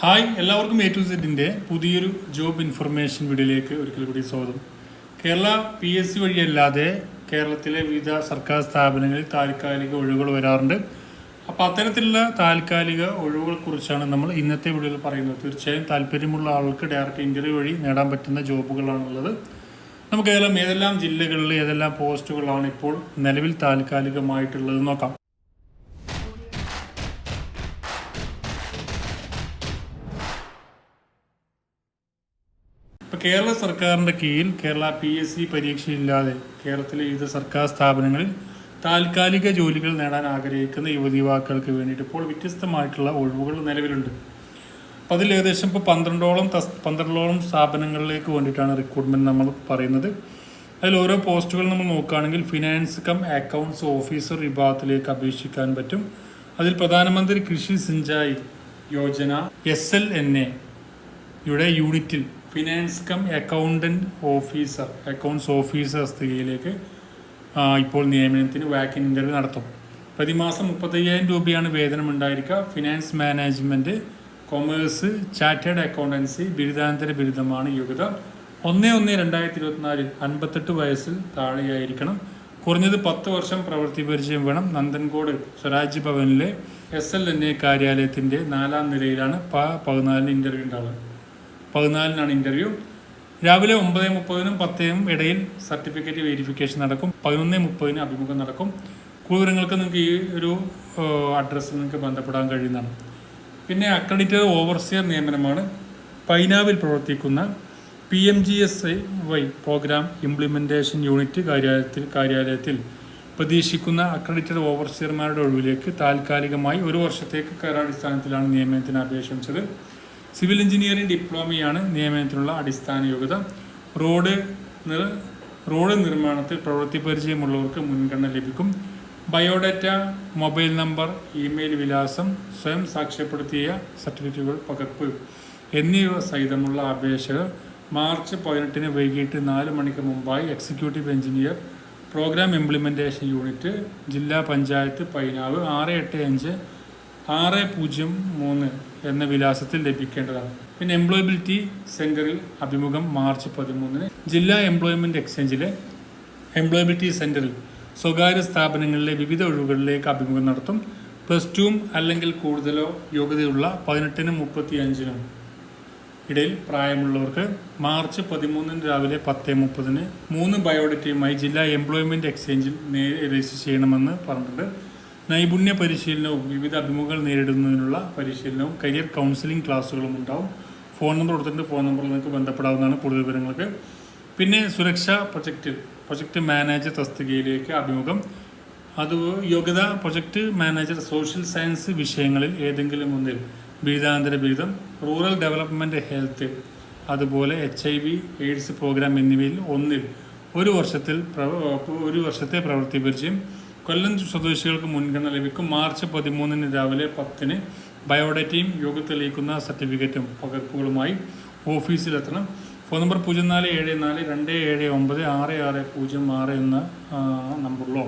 Hi എല്ലാവർക്കും A to സെറ്റിന്റെ പുതിയൊരു ജോബ് ഇൻഫർമേഷൻ വീഡിയോയിലേക്ക് ഒരിക്കൽ കൂടി സ്വാഗതം. കേരള പി എസ് സി വഴിയല്ലാതെ കേരളത്തിലെ വിവിധ സർക്കാർ സ്ഥാപനങ്ങളിൽ താൽക്കാലിക ഒഴിവുകൾ വരാറുണ്ട്. അപ്പോൾ അത്തരത്തിലുള്ള താൽക്കാലിക ഒഴിവുകളെ കുറിച്ചാണ് നമ്മൾ ഇന്നത്തെ വീഡിയോയിൽ പറയുന്നത്. തീർച്ചയായും താല്പര്യമുള്ള ആൾക്ക് ഡയറക്റ്റ് ഇന്റർവ്യൂ വഴി നേടാൻ പറ്റുന്ന ജോബുകളാണുള്ളത്. നമുക്ക് ഏതെല്ലാം ഏതെല്ലാം ജില്ലകളിൽ ഏതെല്ലാം പോസ്റ്റുകളാണ് ഇപ്പോൾ നിലവിൽ താൽക്കാലികമായിട്ടുള്ളത് നോക്കാം. ഇപ്പോൾ കേരള സർക്കാരിന്റെ കീഴിൽ കേരള പി എസ് സി പരീക്ഷയില്ലാതെ കേരളത്തിലെ വിവിധ സർക്കാർ സ്ഥാപനങ്ങളിൽ താൽക്കാലിക ജോലികൾ നേടാൻ ആഗ്രഹിക്കുന്ന യുവതി യുവാക്കൾക്ക് വേണ്ടിയിട്ട് ഇപ്പോൾ വ്യത്യസ്തമായിട്ടുള്ള ഒഴിവുകൾ നിലവിലുണ്ട്. അപ്പം അതിൽ ഏകദേശം ഇപ്പോൾ പന്ത്രണ്ടോളം തസ് പന്ത്രണ്ടോളം സ്ഥാപനങ്ങളിലേക്ക് വേണ്ടിയിട്ടാണ് റിക്രൂട്ട്മെന്റ് നമ്മൾ പറയുന്നത്. അതിൽ ഓരോ പോസ്റ്റുകൾ നമ്മൾ നോക്കുകയാണെങ്കിൽ ഫിനാൻസ് കം അക്കൗണ്ട്സ് ഓഫീസർ വിഭാഗത്തിലേക്ക് അപേക്ഷിക്കാൻ പറ്റും. അതിൽ Pradhanmantri Krishi Sinchayi Yojana S L N A യുടെ യൂണിറ്റിൽ finance cum accountant officer accounts officer തസ്തികയിലേക്ക് ഇപ്പോൾ നിയമനത്തിന് വാക്കിൻ ഇന്റർവ്യൂ നടത്തും. പ്രതിമാസം മുപ്പത്തയ്യായിരം രൂപയാണ് വേതനം ഉണ്ടായിരിക്കുക finance management commerce chartered accountancy ബിരുദാനന്തര ബിരുദമാണ് യോഗ്യത. ഒന്ന് ഒന്ന് രണ്ടായിരത്തി ഇരുപത്തിനാലിൽ അൻപത്തെട്ട് വയസ്സിൽ താഴെയായിരിക്കണം. കുറഞ്ഞത് പത്ത് വർഷം പ്രവൃത്തി പരിചയം വേണം. നന്ദൻകോട് സ്വരാജ് ഭവനിലെ എസ് എൽ എൻ എ കാര്യാലയത്തിന്റെ നാലാം നിലയിലാണ് പ പതിനാലിന് ഇന്റർവ്യൂ ഉണ്ടാവുക. പതിനാലിനാണ് ഇന്റർവ്യൂ രാവിലെ ഒമ്പത് മുപ്പതിനും പത്തിനും ഇടയിൽ സർട്ടിഫിക്കറ്റ് വെരിഫിക്കേഷൻ നടക്കും. പതിനൊന്ന് മുപ്പതിന് അഭിമുഖം നടക്കും. കൂടുതൽ വിവരങ്ങൾക്ക് നിങ്ങൾക്ക് ഈ ഒരു അഡ്രസ്സിൽ നിങ്ങൾക്ക് ബന്ധപ്പെടാൻ കഴിയുന്നതാണ്. പിന്നെ അക്രഡിറ്റഡ് ഓവർസിയർ നിയമനമാണ്. പൈനാവിൽ പ്രവർത്തിക്കുന്ന P M G S I Y programme implementation unit കാര്യാലയത്തിൽ കാര്യാലയത്തിൽ പ്രതീക്ഷിക്കുന്ന അക്രഡിറ്റഡ് ഓവർസിയർമാരുടെ ഒഴിവിലേക്ക് താൽക്കാലികമായി ഒരു വർഷത്തേക്ക് കരാടിസ്ഥാനത്തിലാണ് നിയമനത്തിന് അപേക്ഷിച്ചത് സിവിൽ എഞ്ചിനീയറിംഗ് ഡിപ്ലോമയാണ് നിയമനത്തിനുള്ള അടിസ്ഥാന യോഗ്യത. റോഡ് നിർ റോഡ് നിർമ്മാണത്തിൽ പ്രവൃത്തി പരിചയമുള്ളവർക്ക് മുൻഗണന ലഭിക്കും. ബയോഡാറ്റ മൊബൈൽ നമ്പർ ഇമെയിൽ വിലാസം സ്വയം സാക്ഷ്യപ്പെടുത്തിയ സർട്ടിഫിക്കറ്റുകൾ പകർപ്പ് എന്നിവ സഹിതമുള്ള അപേക്ഷകർ മാർച്ച് പതിനെട്ടിന് വൈകിട്ട് നാല് മണിക്ക് മുമ്പായി executive engineer program implementation unit ജില്ലാ പഞ്ചായത്ത് പൈനാവ് ആറ് എട്ട് അഞ്ച് ആറ് പൂജ്യം മൂന്ന് എന്ന വിലാസത്തിൽ ലഭിക്കേണ്ടതാണ്. പിന്നെ എംപ്ലോയബിലിറ്റി സെന്ററിൽ അഭിമുഖം മാർച്ച് പതിമൂന്നിന് ജില്ലാ എംപ്ലോയ്മെന്റ് എക്സ്ചേഞ്ചിലെ എംപ്ലോയബിലിറ്റി സെന്ററിൽ സ്വകാര്യ സ്ഥാപനങ്ങളിലെ വിവിധ ഒഴിവുകളിലേക്ക് അഭിമുഖം നടത്തും. പ്ലസ് ടുവും അല്ലെങ്കിൽ കൂടുതലോ യോഗ്യതയുള്ള പതിനെട്ടിനും മുപ്പത്തി അഞ്ചിനും ഇടയിൽ പ്രായമുള്ളവർക്ക് മാർച്ച് പതിമൂന്നിന് രാവിലെ പത്ത് മുപ്പതിന് മൂന്ന് ബയോഡേറ്റയുമായി ജില്ലാ എംപ്ലോയ്മെന്റ് എക്സ്ചേഞ്ചിൽ രജിസ്റ്റർ ചെയ്യണമെന്ന് പറഞ്ഞിട്ടുണ്ട്. നൈപുണ്യ പരിശീലനവും വിവിധ അഭിമുഖങ്ങൾ നേരിടുന്നതിനുള്ള പരിശീലനവും കരിയർ കൗൺസിലിംഗ് ക്ലാസ്സുകളും ഉണ്ടാവും. ഫോൺ നമ്പർ കൊടുത്തിട്ടുണ്ട്. ഫോൺ നമ്പറിൽ നിങ്ങൾക്ക് ബന്ധപ്പെടാവുന്നതാണ് കൂടുതൽ വിവരങ്ങൾക്ക്. പിന്നെ സുരക്ഷാ പ്രൊജക്റ്റ് പ്രൊജക്ട് മാനേജർ തസ്തികയിലേക്ക് അഭിമുഖം. അത് യോഗ്യത പ്രൊജക്ട് മാനേജർ സോഷ്യൽ സയൻസ് വിഷയങ്ങളിൽ ഏതെങ്കിലും ഒന്നിൽ ബിരുദാനന്തര ബിരുദം റൂറൽ ഡെവലപ്മെന്റ് ഹെൽത്ത് അതുപോലെ H I V AIDS program എന്നിവയിൽ ഒന്നിൽ ഒരു വർഷത്തിൽ ഒരു വർഷത്തെ പ്രവൃത്തി പരിചയം കൊല്ലം സ്വദേശികൾക്ക് മുൻഗണന ലഭിക്കും. മാർച്ച് പതിമൂന്നിന് രാവിലെ പത്തിന് ബയോഡേറ്റയും യോഗ തെളിയിക്കുന്ന സർട്ടിഫിക്കറ്റും പകർപ്പുകളുമായി ഓഫീസിലെത്തണം. ഫോൺ നമ്പർ പൂജ്യം നാല് ഏഴ് നാല് രണ്ട് ഏഴ് ഒമ്പത് ആറ് ആറ് പൂജ്യം ആറ് എന്ന നമ്പറിലോ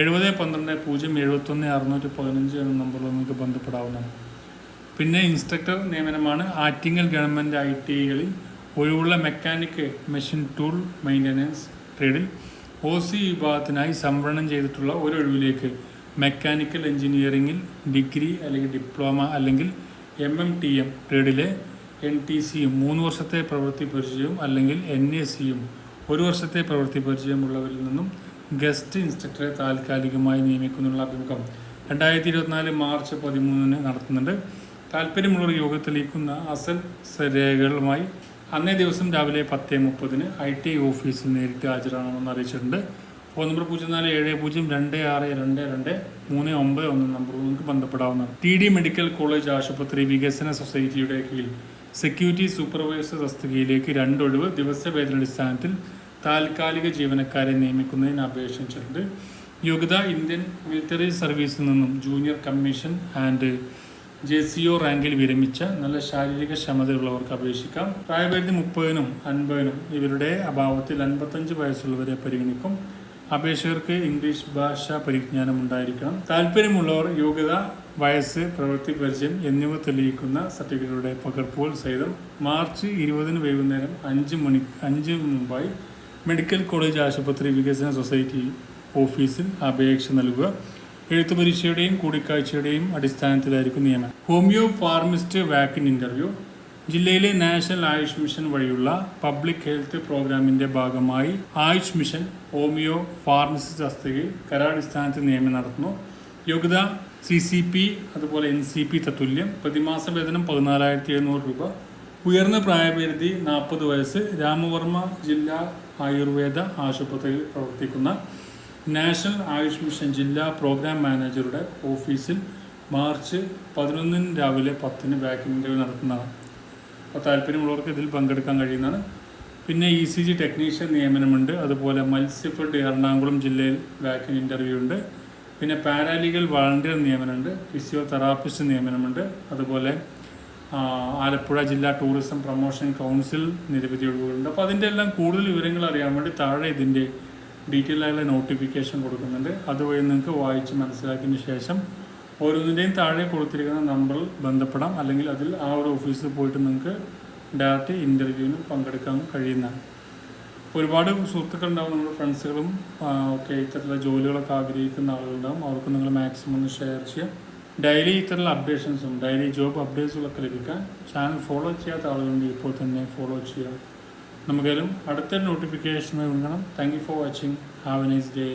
എഴുപത് പന്ത്രണ്ട് പൂജ്യം എഴുപത്തൊന്ന് അറുന്നൂറ്റി പതിനഞ്ച് എന്ന നമ്പറിലോ നിങ്ങൾക്ക് ബന്ധപ്പെടാവുന്നതാണ്. പിന്നെ ഇൻസ്ട്രക്ടർ നിയമനമാണ്. ആറ്റിങ്ങൽ ഗവൺമെന്റ് ഐ ടി ഐകളിൽ ഒഴിവുള്ള മെക്കാനിക് മെഷീൻ ടൂൾ മെയിന്റനൻസ് ട്രേഡിൽ ഒ സി വിഭാഗത്തിനായി സംവരണം ചെയ്തിട്ടുള്ള ഒരു ഒഴിവിലേക്ക് മെക്കാനിക്കൽ എഞ്ചിനീയറിംഗിൽ ഡിഗ്രി അല്ലെങ്കിൽ ഡിപ്ലോമ അല്ലെങ്കിൽ എം എം ടി എം ട്രേഡിലെ എൻ ടി സിയും മൂന്ന് വർഷത്തെ പ്രവൃത്തി പരിചയവും അല്ലെങ്കിൽ എൻ എ സിയും ഒരു വർഷത്തെ പ്രവൃത്തി പരിചയമുള്ളവരിൽ നിന്നും ഗസ്റ്റ് ഇൻസ്ട്രക്ടറെ താൽക്കാലികമായി നിയമിക്കുന്നുള്ള അഭിമുഖം രണ്ടായിരത്തി ഇരുപത്തിനാല് മാർച്ച് പതിമൂന്നിന് നടത്തുന്നുണ്ട്. താല്പര്യമുള്ളവർ യോഗത്തിലേക്കുന്ന അസൽ രേഖകളുമായി അന്നേ ദിവസം രാവിലെ പത്ത് മുപ്പതിന് ഐ ടി ഓഫീസിൽ നേരിട്ട് ഹാജരാകണമെന്ന് അറിയിച്ചിട്ടുണ്ട്. ഫോൺ നമ്പർ പൂജ്യം നാല് ഏഴ് പൂജ്യം രണ്ട് ആറ് രണ്ട് രണ്ട് മൂന്ന് ഒമ്പത് ഒന്ന് നമ്പർ നിങ്ങൾക്ക് ബന്ധപ്പെടാവുന്നതാണ്. ടി ഡി മെഡിക്കൽ കോളേജ് ആശുപത്രി വികസന സൊസൈറ്റിയുടെ കീഴിൽ സെക്യൂരിറ്റി സൂപ്പർവൈസർ തസ്തികയിലേക്ക് രണ്ടൊഴിവ് ദിവസവേതനടിസ്ഥാനത്തിൽ താൽക്കാലിക ജീവനക്കാരെ നിയമിക്കുന്നതിന് അപേക്ഷിച്ചിട്ടുണ്ട് യോഗ്യത ഇന്ത്യൻ മിലിറ്ററി സർവീസിൽ നിന്നും junior commission and J C O റാങ്കിൽ വിരമിച്ച നല്ല ശാരീരിക ക്ഷമതയുള്ളവർക്ക് അപേക്ഷിക്കാം. പ്രായപരിധി മുപ്പതിനും അൻപതിനും ഇവരുടെ അഭാവത്തിൽ അൻപത്തഞ്ച് വയസ്സുള്ളവരെ പരിഗണിക്കും. അപേക്ഷകർക്ക് ഇംഗ്ലീഷ് ഭാഷാ പരിജ്ഞാനം ഉണ്ടായിരിക്കണം. താല്പര്യമുള്ളവർ യോഗ്യത വയസ്സ് പ്രവൃത്തി പരിചയം എന്നിവ തെളിയിക്കുന്ന സർട്ടിഫിക്കറ്റുകളുടെ പകർപ്പുകൾ സഹിതം മാർച്ച് ഇരുപതിന് വൈകുന്നേരം അഞ്ച് മണി അഞ്ച് മുമ്പായി മെഡിക്കൽ കോളേജ് ആശുപത്രി വികസന സൊസൈറ്റി ഓഫീസിൽ അപേക്ഷ നൽകുക. എഴുത്തു പരീക്ഷയുടെയും കൂടിക്കാഴ്ചയുടെയും അടിസ്ഥാനത്തിലായിരിക്കും നിയമനം. Homeo pharmacist walk in interview. ജില്ലയിലെ നാഷണൽ ആയുഷ് മിഷൻ വഴിയുള്ള പബ്ലിക് ഹെൽത്ത് പ്രോഗ്രാമിന്റെ ഭാഗമായി ആയുഷ് മിഷൻ ഹോമിയോ ഫാർമസിസ്റ്റ് തസ്തികയിൽ കരാടിസ്ഥാനത്തിൽ നിയമനം നടത്തുന്നു. യോഗ്യത സി സി പി അതുപോലെ എൻ സി പി തത്തുല്യം പ്രതിമാസ വേതനം പതിനാലായിരത്തി എഴുന്നൂറ് രൂപ ഉയർന്ന പ്രായപരിധി നാൽപ്പത് വയസ്സ് രാമവർമ്മ ജില്ലാ ആയുർവേദ ആശുപത്രിയിൽ പ്രവർത്തിക്കുന്ന നാഷണൽ ആയുഷ് മിഷൻ ജില്ലാ പ്രോഗ്രാം മാനേജറുടെ ഓഫീസിൽ മാർച്ച് പതിനൊന്നിന് രാവിലെ പത്തിന് വാക്സിൻ ഇന്റർവ്യൂ നടത്തുന്നതാണ്. അപ്പോൾ താല്പര്യമുള്ളവർക്ക് ഇതിൽ പങ്കെടുക്കാൻ കഴിയുന്നതാണ്. പിന്നെ ഇ സി ജി ടെക്നീഷ്യൻ നിയമനമുണ്ട്. അതുപോലെ മത്സ്യഫെഡ് എറണാകുളം ജില്ലയിൽ വാക്സിൻ ഇന്റർവ്യൂ ഉണ്ട്. പിന്നെ പാരാലീഗൽ വളണ്ടിയർ നിയമനമുണ്ട്. ഫിസിയോതെറാപ്പിസ്റ്റ് നിയമനമുണ്ട്. അതുപോലെ ആലപ്പുഴ ജില്ലാ ടൂറിസം പ്രൊമോഷൻ കൗൺസിൽ നിരവധി ഒഴിവുകളുണ്ട്. അപ്പോൾ അതിന്റെ എല്ലാം കൂടുതൽ വിവരങ്ങൾ അറിയാൻ വേണ്ടി താഴെ ഇതിന്റെ ഡീറ്റെയിൽ ആയുള്ള നോട്ടിഫിക്കേഷൻ കൊടുക്കുന്നുണ്ട്. അതുവഴി നിങ്ങൾക്ക് വായിച്ച് മനസ്സിലാക്കിയതിന് ശേഷം ഓരോന്നിന്റെയും താഴെ കൊടുത്തിരിക്കുന്ന നമ്പറിൽ ബന്ധപ്പെടാം. അല്ലെങ്കിൽ അതിൽ ആ ഒരു ഓഫീസിൽ പോയിട്ട് നിങ്ങൾക്ക് ഡയറക്റ്റ് ഇന്റർവ്യൂവിന് പങ്കെടുക്കാൻ കഴിയുന്നതാണ്. ഒരുപാട് സുഹൃത്തുക്കളുണ്ടാവും നമ്മുടെ ഫ്രണ്ട്സുകളും ഒക്കെ ഇത്തരത്തിലുള്ള ജോലികളൊക്കെ ആഗ്രഹിക്കുന്ന ആളുകളുണ്ടാവും. അവർക്ക് നിങ്ങൾ മാക്സിമം ഒന്ന് ഷെയർ ചെയ്യാം ഡെയിലി ഇത്തരത്തിലുള്ള അപ്ഡേഷൻസും ഡെയിലി ജോബ് അപ്ഡേറ്റ്സുകളൊക്കെ ലഭിക്കാൻ ചാനൽ ഫോളോ ചെയ്യാത്ത ആളുകളുണ്ട് ഇപ്പോൾ തന്നെ ഫോളോ ചെയ്യാം നമുക്കേലും അടുത്ത നോട്ടിഫിക്കേഷൻ കാണാം thank you for watching have a nice day